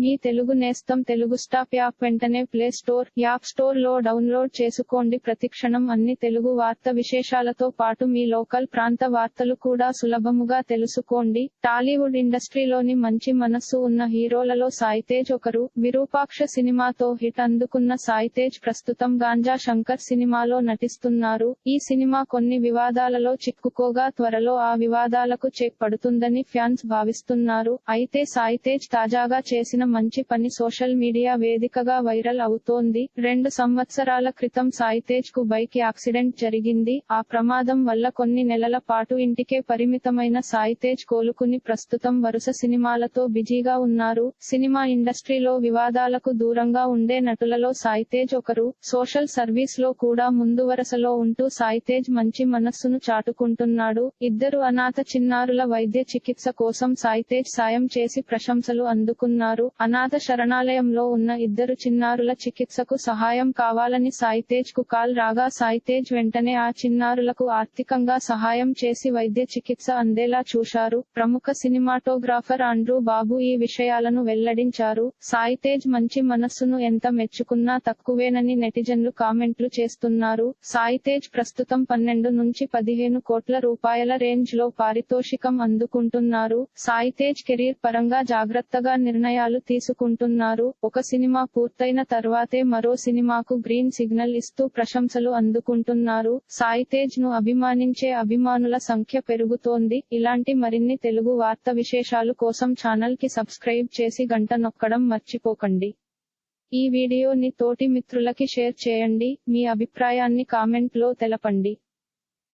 మీ తెలుగు నేస్తం Telugu stop app వెంటనే play store app స్టోర్లో డౌన్లోడ్ చేసుకోండి. ప్రతిక్షణం అన్ని తెలుగు వార్త విశేషాలతో పాటు మీ లోకల్ ప్రాంత వార్తలు కూడా సులభముగా తెలుసుకోండి. టాలీవుడ్ ఇండస్ట్రీలోని మంచి మనస్సు ఉన్న హీరోలలో సాయితేజ్ ఒకరు విరూపాక్ష సినిమాతో హిట్ అందుకున్న సాయితేజ్ ప్రస్తుతం గాంజా శంకర్ సినిమాలో నటిస్తున్నారు. ఈ సినిమా కొన్ని వివాదాలలో చిక్కుకోగా త్వరలో ఆ వివాదాలకు చెక్ పడుతుందని ఫ్యాన్స్ భావిస్తున్నారు. అయితే సాయితేజ్ తాజాగా చేసిన మంచి పని సోషల్ మీడియా వేదికగా వైరల్ అవుతోంది. రెండు సంవత్సరాల క్రితం సాయితేజ్కు బైక్ యాక్సిడెంట్ జరిగింది. ఆ ప్రమాదం వల్ల కొన్ని నెలల పాటు ఇంటికే పరిమితమైన సాయితేజ్ కోలుకుని ప్రస్తుతం వరుస సినిమాలతో బిజీగా ఉన్నారు. సినిమా ఇండస్ట్రీలో వివాదాలకు దూరంగా ఉండే నటులలో సాయితేజ్ ఒకరు. సోషల్ సర్వీస్లో కూడా ముందు వరుసలో ఉంటూ సాయితేజ్ మంచి మనస్సును చాటుకుంటున్నాడు. ఇద్దరు అనాథ చిన్నారుల వైద్య చికిత్స కోసం సాయితేజ్ సాయం చేసి ప్రశంసలు అందుకున్నారు. అనాథ శరణాలయంలో ఉన్న ఇద్దరు చిన్నారుల చికిత్సకు సహాయం కావాలని సాయితేజ్కు కాల్ రాగా సాయితేజ్ వెంటనే ఆ చిన్నారులకు ఆర్థికంగా సహాయం చేసి వైద్య చికిత్స అందేలా చూశారు. ప్రముఖ సినిమాటోగ్రాఫర్ అండ్రూ బాబు ఈ విషయాలను వెల్లడించారు. సాయితేజ్ మంచి మనస్సును ఎంత మెచ్చుకున్నా తక్కువేనని నెటిజన్లు కామెంట్లు చేస్తున్నారు. సాయితేజ్ ప్రస్తుతం పన్నెండు నుంచి పదిహేను కోట్ల రూపాయల రేంజ్లో పారితోషికం అందుకుంటున్నారు. సాయితేజ్ కెరీర్ పరంగా జాగ్రత్తగా నిర్ణయాలు తీసుకుంటున్నారు. ఒక సినిమా పూర్తయిన తర్వాతే మరో సినిమాకు గ్రీన్ సిగ్నల్ ఇస్తూ ప్రశంసలు అందుకుంటున్నారు. సాయితేజ్ను అభిమానించే అభిమానుల సంఖ్య పెరుగుతోంది. ఇలాంటి మరిన్ని తెలుగు వార్త విశేషాలు కోసం ఛానల్కి సబ్స్క్రైబ్ చేసి గంట నొక్కడం మర్చిపోకండి. ఈ వీడియోని తోటి మిత్రులకి షేర్ చేయండి. మీ అభిప్రాయాన్ని కామెంట్లో తెలపండి.